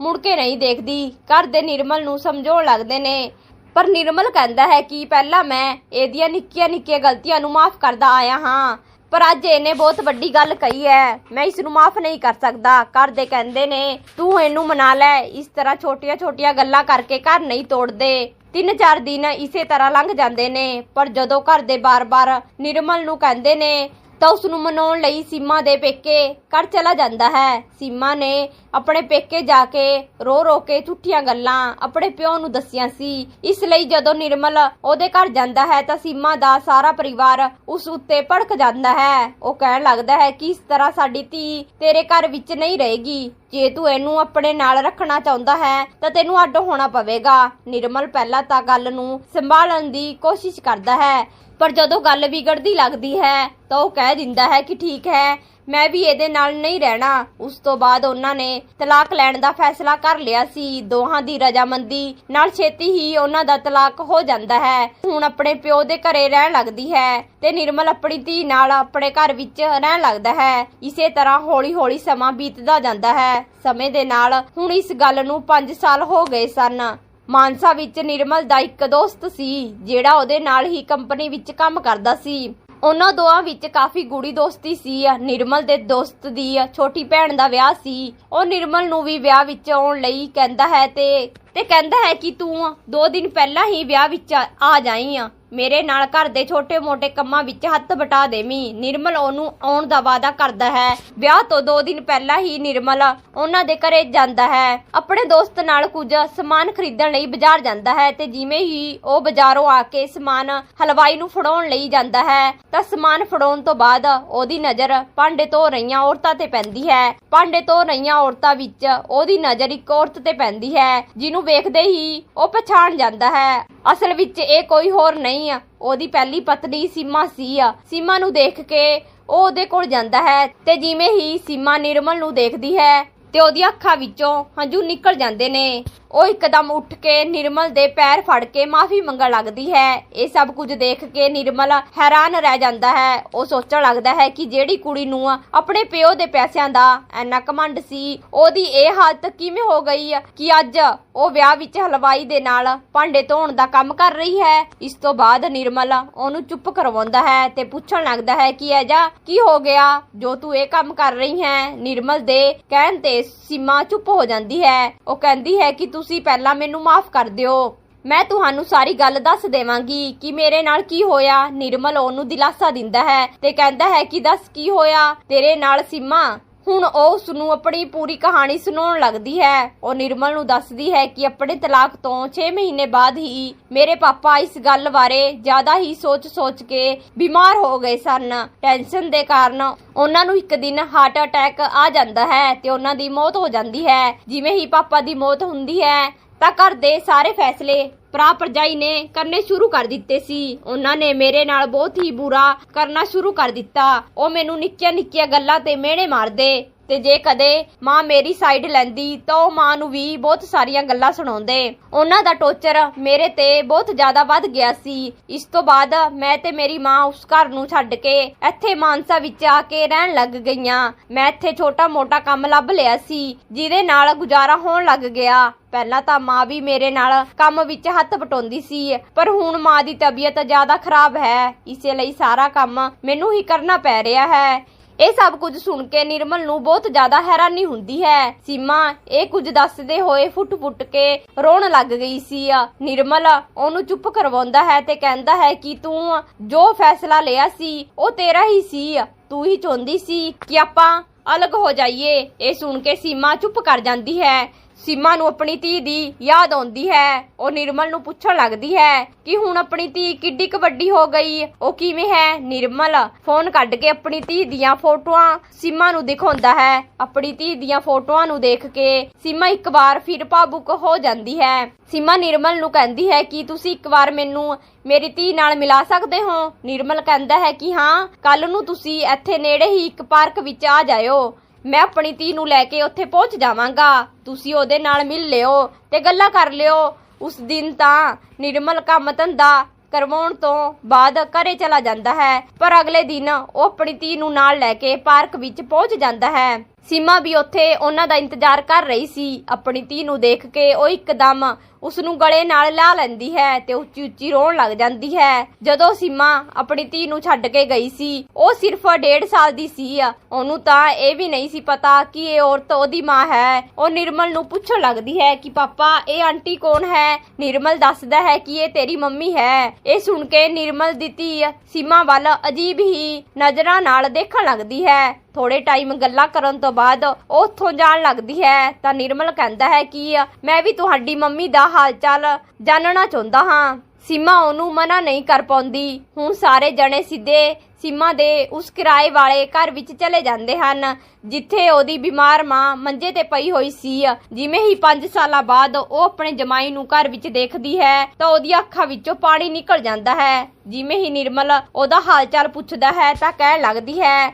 ਮੁੜ ਕੇ ਨਹੀਂ ਦੇਖਦੀ। ਘਰ ਦੇ ਨਿਰਮਲ ਨੂੰ ਸਮਝਾਉਣ ਲੱਗਦੇ ਨੇ। ਪਰ ਨਿਰਮਲ ਕਹਿੰਦਾ ਹੈ ਕਿ ਪਹਿਲਾਂ ਮੈਂ ਇਹਦੀਆਂ ਨਿੱਕੀਆਂ ਨਿੱਕੀਆਂ ਗਲਤੀਆਂ ਨੂੰ ਮਾਫ ਕਰਦਾ ਆਇਆ ਹਾਂ। ਪਰ ਅੱਜ ਇਹਨੇ ਬਹੁਤ ਵੱਡੀ ਗੱਲ ਕਹੀ ਹੈ। ਮੈਂ ਇਸ ਨੂੰ ਮਾਫ ਨਹੀਂ ਕਰ ਸਕਦਾ। ਘਰ ਦੇ ਕਹਿੰਦੇ ਨੇ, ਤੂੰ ਇਹਨੂੰ ਮਨਾ ਲੈ। ਇਸ ਤਰ੍ਹਾਂ ਛੋਟੀਆਂ-ਛੋਟੀਆਂ ਗੱਲਾਂ ਕਰਕੇ ਘਰ ਨਹੀਂ ਤੋੜਦੇ। ਤਿੰਨ ਚਾਰ ਦਿਨ ਇਸੇ ਤਰ੍ਹਾਂ ਲੰਘ ਜਾਂਦੇ ਨੇ, ਪਰ ਜਦੋਂ ਘਰ ਦੇ ਬਾਰ-ਬਾਰ ਨਿਰਮਲ ਨੂੰ ਕਹਿੰਦੇ ਨੇ, ਤਾਂ ਉਸ ਨੂੰ ਮਨਾਉਣ ਲਈ ਸੀਮਾ ਦੇ ਪੇਕੇ ਘਰ ਚਲਾ ਜਾਂਦਾ ਹੈ। ਸੀਮਾ ਨੇ ਆਪਣੇ ਪੇਕੇ ਜਾ ਕੇ ਰੋ ਰੋ ਕੇ ਝੂਠੀਆਂ ਗੱਲਾਂ ਆਪਣੇ ਪਿਓ ਨੂੰ ਦੱਸੀਆਂ ਸੀ। ਇਸ ਲਈ ਜਦੋਂ ਨਿਰਮਲ ਉਹਦੇ ਘਰ ਜਾਂਦਾ ਹੈ ਤਾਂ ਸੀਮਾ ਦਾ ਸਾਰਾ ਪਰਿਵਾਰ ਉਸ ਉੱਤੇ ਭੜਕ ਜਾਂਦਾ ਹੈ। ਉਹ ਕਹਿਣ ਲੱਗਦਾ ਹੈ ਕਿ ਇਸ ਤਰ੍ਹਾਂ ਸਾਡੀ ਧੀ ਤੇਰੇ ਘਰ ਵਿੱਚ ਨਹੀਂ ਰਹੇਗੀ। ਜੇ ਤੂੰ ਇਹਨੂੰ ਆਪਣੇ ਨਾਲ ਰੱਖਣਾ ਚਾਹੁੰਦਾ ਹੈ ਤਾਂ ਤੈਨੂੰ ਅੱਡ ਹੋਣਾ ਪਵੇਗਾ। ਨਿਰਮਲ ਪਹਿਲਾਂ ਤਾਂ ਗੱਲ ਨੂੰ ਸੰਭਾਲਣ ਦੀ ਕੋਸ਼ਿਸ਼ ਕਰਦਾ ਹੈ, ਪਰ ਜਦੋਂ ਗੱਲ ਵਿਗੜਦੀ ਲੱਗਦੀ ਹੈ ਤਾਂ ਉਹ ਕਹਿ ਦਿੰਦਾ ਹੈ ਕਿ ਠੀਕ ਹੈ ਮੈਂ ਵੀ ਇਹਦੇ ਨਾਲ ਨਹੀਂ ਰਹਿਣਾ। ਉਸ ਤੋਂ ਬਾਅਦ ਉਹਨਾਂ ਨੇ ਤਲਾਕ ਲੈਣ ਦਾ ਫੈਸਲਾ ਕਰ ਲਿਆ ਸੀ। ਦੋਹਾਂ ਦੀ ਰਜਾਮੰਦੀ ਨਾਲ ਛੇਤੀ ਹੀ ਉਹਨਾਂ ਦਾ ਤਲਾਕ ਹੋ ਜਾਂਦਾ ਹੈ। ਹੁਣ ਆਪਣੇ ਪਿਓ ਦੇ ਘਰੇ ਰਹਿਣ ਲੱਗਦੀ ਹੈ ਤੇ ਨਿਰਮਲ ਆਪਣੀ ਧੀ ਨਾਲ ਆਪਣੇ ਘਰ ਵਿੱਚ ਰਹਿਣ ਲੱਗਦਾ ਹੈ। ਇਸੇ ਤਰ੍ਹਾਂ ਹੌਲੀ-ਹੌਲੀ ਸਮਾਂ ਬੀਤਦਾ ਜਾਂਦਾ ਹੈ। ਸਮੇਂ ਦੇ ਨਾਲ ਹੁਣ ਇਸ ਗੱਲ ਨੂੰ 5 ਸਾਲ ਹੋ ਗਏ ਸਨ। ਮਾਨਸਾ ਵਿੱਚ ਨਿਰਮਲ ਦਾ ਇੱਕ ਦੋਸਤ ਸੀ, ਜਿਹੜਾ ਉਹਦੇ ਨਾਲ ਹੀ ਕੰਪਨੀ ਵਿੱਚ ਕੰਮ ਕਰਦਾ ਸੀ। ਉਹਨਾਂ ਦੋਵਾਂ ਵਿੱਚ ਕਾਫੀ ਗੂੜੀ ਦੋਸਤੀ ਸੀ ਨਿਰਮਲ ਦੇ ਦੋਸਤ ਦੀ ਛੋਟੀ ਭੈਣ ਦਾ ਵਿਆਹ ਸੀ। ਉਹ ਨਿਰਮਲ ਨੂੰ ਵੀ ਵਿਆਹ ਵਿੱਚ ਆਉਣ ਲਈ ਕਹਿੰਦਾ ਹੈ ਤੇ ਤੇ ਕਹਿੰਦਾ ਹੈ ਕਿ ਤੂੰ ਦੋ ਦਿਨ ਪਹਿਲਾਂ ਹੀ ਵਿਆਹ ਵਿੱਚ ਆ ਜਾਈ ਆ। ਮੇਰੇ ਨਾਲ ਘਰ ਦੇ ਛੋਟੇ-ਮੋਟੇ ਕੰਮਾਂ ਵਿੱਚ ਹੱਥ ਬਟਾ ਦੇਵੀਂ ਨਿਰਮਲ ਉਹਨੂੰ ਆਉਣ ਦਾ ਵਾਅਦਾ ਕਰਦਾ ਹੈ। ਵਿਆਹ ਤੋਂ 2 ਦਿਨ ਪਹਿਲਾਂ ਹੀ ਨਿਰਮਲ ਉਹਨਾਂ ਦੇ ਘਰੇ ਜਾਂਦਾ ਹੈ। ਆਪਣੇ ਦੋਸਤ ਨਾਲ ਕੁਝ ਸਮਾਨ ਖਰੀਦਣ ਲਈ ਬਾਜ਼ਾਰ ਜਾਂਦਾ ਹੈ ਤੇ ਜਿਵੇਂ ਹੀ ਉਹ ਬਾਜ਼ਾਰੋਂ ਆ ਕੇ ਸਮਾਨ ਹਲਵਾਈ ਨੂੰ ਫੜਾਉਣ ਲਈ ਜਾਂਦਾ ਹੈ, ਤਾਂ ਸਮਾਨ ਫੜਾਉਣ ਤੋਂ ਬਾਅਦ ਉਹਦੀ ਨਜ਼ਰ ਭਾਂਡੇ ਧੋ ਰਹੀਆਂ ਔਰਤਾਂ ਤੇ ਪੈਂਦੀ ਹੈ। ਭਾਂਡੇ ਧੋ ਰਹੀਆਂ ਔਰਤਾਂ ਵਿੱਚ ਉਹਦੀ ਨਜ਼ਰ ਇੱਕ ਔਰਤ ਤੇ ਪੈਂਦੀ ਹੈ, ਜਿਹਨੂੰ ਵੇਖਦੇ ਹੀ ਉਹ ਪਛਾਣ ਜਾਂਦਾ ਹੈ। ਅਸਲ ਵਿੱਚ ਇਹ ਕੋਈ ਹੋਰ ਨਹੀਂ ਆ। ਉਹਦੀ ਪਹਿਲੀ ਪਤਨੀ ਸੀਮਾ ਸੀ ਆ। ਸੀਮਾ ਨੂੰ ਦੇਖ ਕੇ ਉਹ ਉਹਦੇ ਕੋਲ ਜਾਂਦਾ ਹੈ ਤੇ ਜਿਵੇਂ ਹੀ ਸੀਮਾ ਨਿਰਮਲ ਨੂੰ ਦੇਖਦੀ ਹੈ ਤੇ ਉਹਦੀਆਂ ਅੱਖਾਂ ਵਿੱਚੋਂ ਹੰਝੂ ਨਿਕਲ ਜਾਂਦੇ ਨੇ। ਉਹ ਇੱਕਦਮ ਉੱਠ ਕੇ ਨਿਰਮਲ ਦੇ ਪੈਰ ਫੜ ਕੇ ਮਾਫੀ ਮੰਗਣ ਲੱਗਦੀ ਹੈ। ਇਹ ਸਭ ਕੁਝ ਦੇਖ ਕੇ ਨਿਰਮਲ ਹੈਰਾਨ ਰਹਿ ਜਾਂਦਾ ਹੈ। ਉਹ ਸੋਚਣ ਲੱਗਦਾ ਹੈ ਕਿ ਜਿਹੜੀ ਕੁੜੀ ਨੂੰ ਆਪਣੇ ਪਿਓ ਦੇ ਪੈਸਿਆਂ ਦਾ ਐਨਾ ਕਮੰਡ ਸੀ, ਉਹਦੀ ਇਹ ਹਾਲਤ ਕਿਵੇਂ ਹੋ ਗਈ ਕਿ ਅੱਜ ਉਹ ਵਿਆਹ ਵਿੱਚ ਹਲਵਾਈ ਦੇ ਨਾਲ ਭਾਂਡੇ ਧੋਣ ਦਾ ਕੰਮ ਕਰ ਰਹੀ ਹੈ। ਇਸ ਤੋਂ ਬਾਅਦ ਨਿਰਮਲ ਉਹਨੂੰ ਚੁੱਪ ਕਰਵਾਉਂਦਾ ਹੈ ਤੇ ਪੁੱਛਣ ਲੱਗਦਾ ਹੈ ਕਿ ਐਜਾ ਕੀ ਹੋ ਗਿਆ? ਜੋ ਤੂੰ ਇਹ ਕੰਮ ਕਰ ਰਹੀ ਹੈ, ਨਿਰਮਲ ਦੇ ਕਹਿਣ ਤੇ ਸੀਮਾ ਚੁੱਪ ਹੋ ਜਾਂਦੀ ਹੈ। ਉਹ ਕਹਿੰਦੀ ਹੈ ਕਿ ਤੁਸੀਂ ਪਹਿਲਾਂ ਮੈਨੂੰ ਮਾਫ ਕਰ ਦਿਓ। ਮੈਂ ਤੁਹਾਨੂੰ ਸਾਰੀ ਗੱਲ ਦੱਸ ਦੇਵਾਂਗੀ ਕਿ ਮੇਰੇ ਨਾਲ ਕੀ ਹੋਇਆ। ਨਿਰਮਲ ਉਹਨੂੰ ਦਿਲਾਸਾ ਦਿੰਦਾ ਹੈ ਤੇ ਕਹਿੰਦਾ ਹੈ ਕਿ ਦੱਸ ਕੀ ਹੋਇਆ? ਤੇਰੇ ਨਾਲ ਸੀਮਾ ਹੁਣ ਉਹ ਉਸ ਨੂੰ ਆਪਣੀ ਪੂਰੀ ਕਹਾਣੀ ਸੁਣਾਉਣ ਲੱਗਦੀ ਹੈ। ਉਹ ਨਿਰਮਲ ਨੂੰ ਦੱਸਦੀ ਹੈ ਕਿ ਆਪਣੇ ਤਲਾਕ ਤੋਂ 6 ਮਹੀਨੇ ਬਾਅਦ ਹੀ ਮੇਰੇ ਪਾਪਾ ਇਸ ਗੱਲ ਬਾਰੇ ਜ਼ਿਆਦਾ ਹੀ ਸੋਚ-ਸੋਚ ਕੇ ਬਿਮਾਰ ਹੋ ਗਏ ਸਨ। ਟੈਨਸ਼ਨ ਦੇ ਕਾਰਨ ਉਹਨਾਂ ਨੂੰ ਇੱਕ ਦਿਨ ਹਾਰਟ ਅਟੈਕ ਆ ਜਾਂਦਾ ਹੈ ਤੇ ਉਹਨਾਂ ਦੀ ਮੌਤ ਹੋ ਜਾਂਦੀ ਹੈ। ਜਿਵੇਂ ਹੀ ਪਾਪਾ ਦੀ ਮੌਤ ਹੁੰਦੀ ਹੈ ਤਾਂ ਘਰ ਦੇ ਸਾਰੇ ਫੈਸਲੇ ਭਰਾ ਭਰਜਾਈ ਨੇ ਕਰਨੇ ਸ਼ੁਰੂ ਕਰ ਦਿੱਤੇ ਸੀ। ਉਹਨਾਂ ਨੇ ਮੇਰੇ ਨਾਲ ਬਹੁਤ ਹੀ ਬੁਰਾ ਕਰਨਾ ਸ਼ੁਰੂ ਕਰ ਦਿੱਤਾ। ਉਹ ਮੈਨੂੰ ਨਿੱਕੀਆਂ ਨਿੱਕੀਆਂ ਗੱਲਾਂ ਤੇ ਮਿਹਣੇ ਮਾਰਦੇ। ਤੇ ਜੇ ਕਦੇ ਮਾਂ ਮੇਰੀ ਸਾਈਡ ਲੈਂਦੀ ਤਾਂ ਉਹ ਮਾਂ ਨੂੰ ਵੀ ਬਹੁਤ ਸਾਰੀਆਂ ਗੱਲਾਂ ਸੁਣਾਉਂਦੇ। ਉਹਨਾਂ ਦਾ ਟੋਚਰ ਮੇਰੇ ਤੇ ਬਹੁਤ ਜ਼ਿਆਦਾ ਵੱਧ ਗਿਆ ਸੀ। ਇਸ ਤੋਂ ਬਾਅਦ ਮੈਂ ਤੇ ਮੇਰੀ ਮਾਂ ਉਸ ਘਰ ਨੂੰ ਛੱਡ ਕੇ ਇੱਥੇ ਮਾਨਸਾ ਵਿੱਚ ਆ ਕੇ ਰਹਿਣ ਲੱਗ ਗਈਆਂ। ਮੈਂ ਇੱਥੇ ਛੋਟਾ-ਮੋਟਾ ਕੰਮ ਲੱਭ ਲਿਆ ਸੀ, ਜਿਹਦੇ ਨਾਲ ਗੁਜ਼ਾਰਾ ਹੋਣ ਲੱਗ ਗਿਆ। ਪਹਿਲਾਂ ਤਾਂ ਮਾਂ ਵੀ ਮੇਰੇ ਨਾਲ ਕੰਮ ਵਿੱਚ ਹੱਥ ਵਟਾਉਂਦੀ ਸੀ, ਪਰ ਹੁਣ ਮਾਂ ਦੀ ਤਬੀਅਤ ਜ਼ਿਆਦਾ ਖਰਾਬ ਹੈ। ਇਸੇ ਲਈ ਸਾਰਾ ਕੰਮ ਮੈਨੂੰ ਹੀ ਕਰਨਾ ਪੈ ਰਿਹਾ ਹੈ। ਇਹ ਸਭ ਕੁਝ ਸੁਣ ਕੇ ਨਿਰਮਲ ਨੂੰ ਬਹੁਤ ਜ਼ਿਆਦਾ ਹੈਰਾਨੀ ਹੁੰਦੀ ਹੈ। ਸੀਮਾ, ਇਹ ਕੁਝ ਦੱਸਦੇ ਹੋਏ ਫੁੱਟ-ਫੁੱਟ ਕੇ ਰੋਣ ਲੱਗ ਗਈ ਸੀ ਨਿਰਮਲ ਉਹਨੂੰ ਚੁੱਪ ਕਰਵਾਉਂਦਾ ਹੈ ਤੇ ਕਹਿੰਦਾ ਹੈ ਕਿ ਤੂੰ ਜੋ ਫੈਸਲਾ ਲਿਆ ਸੀ, ਉਹ ਤੇਰਾ ਹੀ ਸੀ ਤੂੰ ਹੀ ਚਾਹੁੰਦੀ ਸੀ ਕਿ ਆਪਾਂ ਅਲੱਗ ਹੋ ਜਾਈਏ। ਇਹ ਸੁਣ ਕੇ ਸੀਮਾ ਚੁੱਪ ਕਰ ਜਾਂਦੀ ਹੈ। ਸੀਮਾ ਨੂੰ ਆਪਣੀ ਧੀ ਦੀ ਯਾਦ ਆਉਂਦੀ ਹੈ। ਉਹ ਨਿਰਮਲ ਨੂੰ ਪੁੱਛਣ ਲੱਗਦੀ ਹੈ ਕਿ ਹੁਣ ਆਪਣੀ ਧੀ ਕਿੱਡੀ ਕੁ ਵੱਡੀ ਹੋ ਗਈ? ਉਹ ਕਿਵੇਂ ਹੈ? ਨਿਰਮਲ ਫੋਨ ਕੱਢ ਕੇ ਆਪਣੀ ਧੀ ਦੀਆਂ ਫੋਟੋਆਂ ਸੀਮਾ ਨੂੰ ਦਿਖਾਉਂਦਾ ਹੈ। ਆਪਣੀ ਧੀ ਦੀਆਂ ਫੋਟੋਆਂ ਨੂੰ ਦੇਖ ਕੇ ਸੀਮਾ ਇੱਕ ਵਾਰ ਫਿਰ ਭਾਵੁਕ ਹੋ ਜਾਂਦੀ ਹੈ। ਸੀਮਾ ਨਿਰਮਲ ਨੂੰ ਕਹਿੰਦੀ ਹੈ ਕਿ ਤੁਸੀਂ ਇੱਕ ਵਾਰ ਮੈਨੂੰ ਮੇਰੀ ਧੀ ਨਾਲ ਮਿਲਾ ਸਕਦੇ ਹੋ? ਨਿਰਮਲ ਕਹਿੰਦਾ ਹੈ ਕਿ ਹਾਂ ਕੱਲ ਨੂੰ ਤੁਸੀਂ ਇੱਥੇ ਨੇੜੇ ਹੀ ਇੱਕ ਪਾਰਕ ਵਿੱਚ ਆ ਜਾਇਓ। ਮੈਂ ਆਪਣੀ ਧੀ ਨੂੰ ਲੈ ਕੇ ਉੱਥੇ ਪਹੁੰਚ ਜਾਵਾਂਗਾ। ਤੁਸੀਂ ਉਹਦੇ ਨਾਲ ਮਿਲ ਲਿਓ ਤੇ ਗੱਲਾਂ ਕਰ ਲਿਓ। ਉਸ ਦਿਨ ਤਾਂ ਨਿਰਮਲ ਕੰਮ ਧੰਦਾ ਕਰਵਾਉਣ ਤੋਂ ਬਾਅਦ ਘਰੇ ਚਲਾ ਜਾਂਦਾ ਹੈ, ਪਰ ਅਗਲੇ ਦਿਨ ਉਹ ਆਪਣੀ ਧੀ ਨੂੰ ਨਾਲ ਲੈ ਕੇ ਪਾਰਕ ਵਿੱਚ ਪਹੁੰਚ ਜਾਂਦਾ ਹੈ। ਸੀਮਾ ਵੀ ਉੱਥੇ ਉਹਨਾਂ ਦਾ ਇੰਤਜ਼ਾਰ ਕਰ ਰਹੀ ਸੀ। ਆਪਣੀ ਧੀ ਨੂੰ ਦੇਖ ਕੇ ਉਹ ਇੱਕਦਮ ਉਸ ਨੂੰ ਗਲੇ ਨਾਲ ਲਾ ਲੈਂਦੀ ਹੈ ਤੇ ਉੱਚੀ ਉੱਚੀ ਰੋਣ ਲੱਗ ਜਾਂਦੀ ਹੈ। ਜਦੋਂ ਸੀਮਾ ਆਪਣੀ ਧੀ ਨੂੰ ਛੱਡ ਕੇ ਗਈ ਸੀ, ਉਹ ਸਿਰਫ 1.5 ਸਾਲ ਦੀ ਸੀ। ਉਹਨੂੰ ਤਾਂ ਇਹ ਵੀ ਨਹੀਂ ਸੀ ਪਤਾ ਕਿ ਇਹ ਔਰਤ ਉਹਦੀ ਮਾਂ ਹੈ। ਉਹ ਨਿਰਮਲ ਨੂੰ ਪੁੱਛਣ ਲੱਗਦੀ ਹੈ ਕਿ, ਪਾਪਾ, ਇਹ ਆਂਟੀ ਕੌਣ ਹੈ? ਨਿਰਮਲ ਦੱਸਦਾ ਹੈ ਕਿ ਇਹ ਤੇਰੀ ਮੰਮੀ ਹੈ। ਇਹ ਸੁਣ ਕੇ ਨਿਰਮਲ ਦੀ ਧੀ ਸੀਮਾ ਵੱਲ ਅਜੀਬ ਹੀ ਨਜ਼ਰਾਂ ਨਾਲ ਦੇਖਣ ਲੱਗਦੀ ਹੈ। ਥੋੜੇ ਟਾਈਮ ਗੱਲਾਂ ਕਰਨ ਤੋਂ ਬਾਅਦ ਉਹ ਉੱਥੋਂ ਜਾਣ ਲੱਗਦੀ ਹੈ। ਤਾਂ ਨਿਰਮਲ ਕਹਿੰਦਾ ਹੈ ਕਿ ਮੈਂ ਵੀ ਤੁਹਾਡੀ ਮੰਮੀ ਦਾ ਹਾਲ ਚਾਲ ਜਾਣਨਾ ਚਾਹੁੰਦਾ ਹਾਂ। ਸੀਮਾ ਉਹਨੂੰ ਮਨਾ ਨਹੀਂ ਕਰ ਪਾਉਂਦੀ। ਹੁਣ ਸਾਰੇ ਜਣੇ ਸਿੱਧੇ ਸੀਮਾ ਦੇ ਉਸ ਕਿਰਾਏ ਵਾਲੇ ਘਰ ਵਿੱਚ ਚਲੇ ਜਾਂਦੇ ਹਨ, ਜਿੱਥੇ ਉਹਦੀ ਬਿਮਾਰ ਮਾਂ ਮੰਜੇ ਤੇ ਪਈ ਹੋਈ ਸੀ। ਜਿਵੇਂ ਹੀ 5 ਸਾਲਾਂ ਬਾਅਦ ਉਹ ਆਪਣੇ ਜਮਾਈ ਨੂੰ ਘਰ ਵਿੱਚ ਦੇਖਦੀ ਹੈ, ਤਾਂ ਉਹਦੀਆਂ ਅੱਖਾਂ ਵਿੱਚੋਂ ਪਾਣੀ ਨਿਕਲ ਜਾਂਦਾ ਹੈ। ਜਿਵੇਂ ਹੀ ਨਿਰਮਲ ਉਹਦਾ ਹਾਲ ਚਾਲ ਪੁੱਛਦਾ ਹੈ, ਤਾਂ ਕਹਿਣ ਲੱਗਦੀ ਹੈ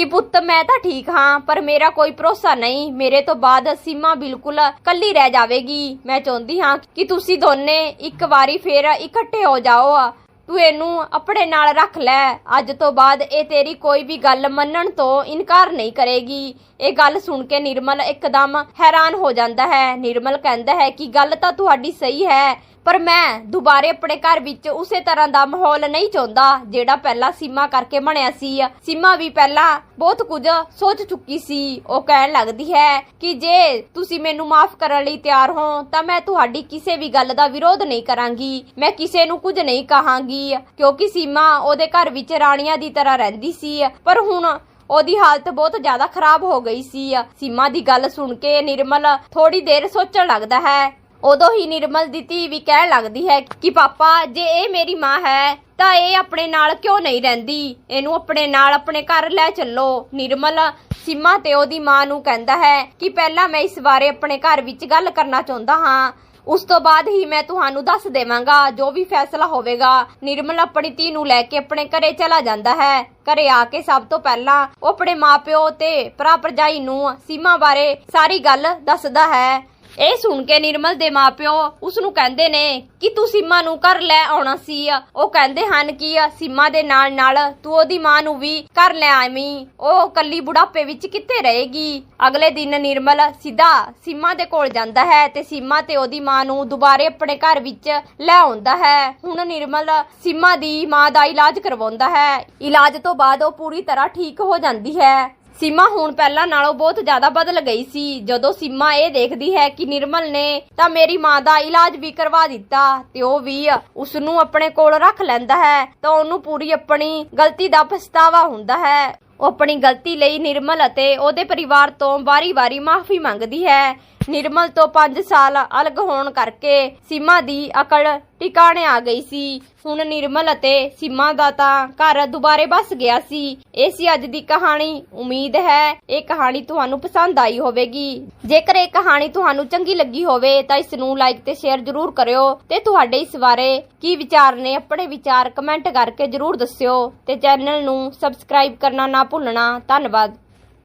ਕਿ ਪੁੱਤ ਮੈਂ ਤਾਂ ਠੀਕ ਹਾਂ, ਪਰ ਮੇਰਾ ਕੋਈ ਭਰੋਸਾ ਨਹੀਂ। ਮੇਰੇ ਤੋਂ ਬਾਅਦ ਸੀਮਾ ਬਿਲਕੁਲ ਕੱਲੀ ਰਹਿ ਜਾਵੇਗੀ। ਮੈਂ ਚਾਹੁੰਦੀ ਹਾਂ ਕਿ ਤੁਸੀਂ ਦੋਨੇ ਇੱਕ ਵਾਰੀ ਫੇਰ ਇਕੱਠੇ ਹੋ ਜਾਓ। ਤੂੰ ਇਹਨੂੰ ਆਪਣੇ ਨਾਲ ਰੱਖ ਲੈ। ਅੱਜ ਤੋਂ ਬਾਅਦ ਇਹ ਤੇਰੀ ਕੋਈ ਵੀ ਗੱਲ ਮੰਨਣ ਤੋਂ ਇਨਕਾਰ ਨਹੀਂ ਕਰੇਗੀ। ਇਹ ਗੱਲ ਸੁਣ ਕੇ ਨਿਰਮਲ ਇੱਕਦਮ ਹੈਰਾਨ ਹੋ ਜਾਂਦਾ ਹੈ। ਨਿਰਮਲ ਕਹਿੰਦਾ ਹੈ ਕਿ ਗੱਲ ਤਾਂ ਤੁਹਾਡੀ ਸਹੀ ਹੈ ਪਰ ਮੈਂ ਦੁਬਾਰੇ ਆਪਣੇ ਘਰ ਵਿੱਚ ਉਸੇ ਤਰ੍ਹਾਂ ਦਾ ਮਾਹੌਲ ਨਹੀਂ ਚਾਹੁੰਦਾ, ਜਿਹੜਾ ਪਹਿਲਾਂ ਸੀਮਾ ਕਰਕੇ ਬਣਿਆ ਸੀ। ਸੀਮਾ ਵੀ ਪਹਿਲਾਂ ਬਹੁਤ ਕੁਝ ਸੋਚ ਚੁੱਕੀ ਸੀ। ਉਹ ਕਹਿਣ ਲੱਗਦੀ ਹੈ ਕਿ ਜੇ ਤੁਸੀਂ ਮੈਨੂੰ ਮਾਫ ਕਰਨ ਲਈ ਤਿਆਰ ਹੋ, ਤਾਂ ਮੈਂ ਤੁਹਾਡੀ ਕਿਸੇ ਵੀ ਗੱਲ ਦਾ ਵਿਰੋਧ ਨਹੀਂ ਕਰਾਂਗੀ। ਮੈਂ ਕਿਸੇ ਨੂੰ ਕੁਝ ਨਹੀਂ ਕਹਾਂਗੀ, ਕਿਉਂਕਿ ਸੀਮਾ ਉਹਦੇ ਘਰ ਵਿੱਚ ਰਾਣੀਆਂ ਦੀ ਤਰ੍ਹਾਂ ਰਹਿੰਦੀ ਸੀ। ਪਰ ਹੁਣ ਉਹਦੀ ਹਾਲਤ ਬਹੁਤ ਜ਼ਿਆਦਾ ਖਰਾਬ ਹੋ ਗਈ ਸੀ। ਸੀਮਾ ਦੀ ਗੱਲ ਸੁਣ ਕੇ ਨਿਰਮਲ ਥੋੜੀ ਦੇਰ ਸੋਚਣ ਲੱਗਦਾ ਹੈ ਉਦੋਂ ਹੀ ਨਿਰਮਲ ਦੀ ਧੀ ਵੀ ਕਹਿਣ ਲੱਗਦੀ ਹੈ ਕਿ ਪਾਪਾ, ਜੇ ਇਹ ਮੇਰੀ ਮਾਂ ਹੈ, ਤਾਂ ਇਹ ਆਪਣੇ ਨਾਲ ਕਿਉਂ ਨਹੀਂ ਰਹਿੰਦੀ? ਇਹਨੂੰ ਆਪਣੇ ਨਾਲ ਆਪਣੇ ਘਰ ਲੈ ਚੱਲੋ। ਨਿਰਮਲ ਸੀਮਾ ਤੇ ਉਹਦੀ ਮਾਂ ਨੂੰ ਕਹਿੰਦਾ ਹੈ ਕਿ ਪਹਿਲਾਂ ਮੈਂ ਇਸ ਬਾਰੇ ਆਪਣੇ ਘਰ ਵਿੱਚ ਗੱਲ ਕਰਨਾ ਚਾਹੁੰਦਾ ਹਾਂ। ਉਸ ਤੋਂ ਬਾਅਦ ਹੀ ਮੈਂ ਤੁਹਾਨੂੰ ਦੱਸ ਦੇਵਾਂਗਾ, ਜੋ ਵੀ ਫੈਸਲਾ ਹੋਵੇਗਾ। ਨਿਰਮਲ ਆਪਣੀ ਧੀ ਨੂੰ ਲੈ ਕੇ ਆਪਣੇ ਘਰੇ ਚਲਾ ਜਾਂਦਾ ਹੈ। ਘਰੇ ਆ ਕੇ ਸਭ ਤੋਂ ਪਹਿਲਾਂ ਉਹ ਆਪਣੇ ਮਾਪਿਓ ਤੇ ਭਰਾ ਭਰਜਾਈ ਨੂੰ ਸੀਮਾ ਬਾਰੇ ਸਾਰੀ ਗੱਲ ਦੱਸਦਾ ਹੈ। ਇਹ ਸੁਣ ਕੇ ਨਿਰਮਲ ਦੇ ਮਾਪਿਓ ਉਸ ਨੂੰ ਕਹਿੰਦੇ ਨੇ ਕਿ ਤੂੰ ਸੀਮਾ ਨੂੰ ਘਰ ਲੈ ਆਉਣਾ ਸੀ। ਉਹ ਕਹਿੰਦੇ ਹਨ ਕਿ ਸੀਮਾ ਦੇ ਨਾਲ ਨਾਲ ਤੂੰ ਉਹਦੀ ਮਾਂ ਨੂੰ ਵੀ ਘਰ ਲੈ ਆਵੀਂ। ਉਹ ਕੱਲੀ ਬੁਢਾਪੇ ਵਿੱਚ ਕਿੱਥੇ ਰਹੇਗੀ? ਅਗਲੇ ਦਿਨ ਨਿਰਮਲ ਸਿੱਧਾ ਸੀਮਾ ਦੇ ਕੋਲ ਜਾਂਦਾ ਹੈ ਤੇ ਸੀਮਾ ਤੇ ਉਹਦੀ ਮਾਂ ਨੂੰ ਦੁਬਾਰੇ ਆਪਣੇ ਘਰ ਵਿੱਚ ਲੈ ਆਉਂਦਾ ਹੈ। ਹੁਣ ਨਿਰਮਲ ਸੀਮਾ ਦੀ ਮਾਂ ਦਾ ਇਲਾਜ ਕਰਵਾਉਂਦਾ ਹੈ। ਇਲਾਜ ਤੋਂ ਬਾਅਦ ਉਹ ਪੂਰੀ ਤਰ੍ਹਾਂ ਠੀਕ ਹੋ ਜਾਂਦੀ ਹੈ। ਸੀਮਾ ਹੁਣ ਪਹਿਲਾਂ ਨਾਲੋਂ ਬਹੁਤ ਜ਼ਿਆਦਾ ਬਦਲ ਗਈ ਸੀ। ਜਦੋਂ ਸੀਮਾ ਇਹ ਦੇਖਦੀ ਹੈ ਕਿ ਨਿਰਮਲ ਨੇ ਤਾਂ ਮੇਰੀ ਮਾਂ ਦਾ ਇਲਾਜ ਵੀ ਕਰਵਾ ਦਿੱਤਾ ਤੇ ਉਹ ਵੀ ਉਸ ਨੂੰ ਆਪਣੇ ਕੋਲ ਰੱਖ ਲੈਂਦਾ ਹੈ, ਤਾਂ ਉਹਨੂੰ ਪੂਰੀ ਆਪਣੀ ਗਲਤੀ ਦਾ ਪਛਤਾਵਾ ਹੁੰਦਾ ਹੈ। ਉਹ ਆਪਣੀ ਗਲਤੀ ਲਈ ਨਿਰਮਲ ਅਤੇ ਉਹਦੇ ਪਰਿਵਾਰ ਤੋਂ ਵਾਰੀ-ਵਾਰੀ ਮਾਫੀ ਮੰਗਦੀ ਹੈ। ਨਿਰਮਲ ਤੋਂ 5 ਸਾਲ ਅਲਗ ਹੋਣ ਕਰਕੇ ਸੀਮਾ ਦੀ ਅਕਲ ਟਿਕਾਣੇ ਆ ਗਈ ਸੀ। ਹੁਣ ਨਿਰਮਲ ਅਤੇ ਸੀਮਾ ਦਾ ਤਾਂ ਘਰ ਦੁਬਾਰੇ ਬਸ ਗਿਆ ਸੀ। ਇਹ ਸੀ ਅੱਜ ਦੀ ਕਹਾਣੀ। ਉਮੀਦ ਹੈ ਇਹ ਕਹਾਣੀ ਤੁਹਾਨੂੰ ਪਸੰਦ ਆਈ ਹੋਵੇਗੀ। ਜੇਕਰ ਇਹ ਕਹਾਣੀ ਤੁਹਾਨੂੰ ਚੰਗੀ ਲੱਗੀ ਹੋਵੇ ਤਾਂ ਇਸ ਨੂੰ ਲਾਈਕ ਤੇ ਸ਼ੇਅਰ ਜ਼ਰੂਰ ਕਰਿਓ ਤੇ ਤੁਹਾਡੇ ਇਸ ਬਾਰੇ ਕੀ ਵਿਚਾਰ ਨੇ ਆਪਣੇ ਵਿਚਾਰ ਕਮੈਂਟ ਕਰਕੇ ਜ਼ਰੂਰ ਦੱਸਿਓ ਤੇ ਚੈਨਲ ਨੂੰ ਸਬਸਕ੍ਰਾਈਬ ਕਰਨਾ ਨਾ ਭੁੱਲਣਾ। ਧੰਨਵਾਦ।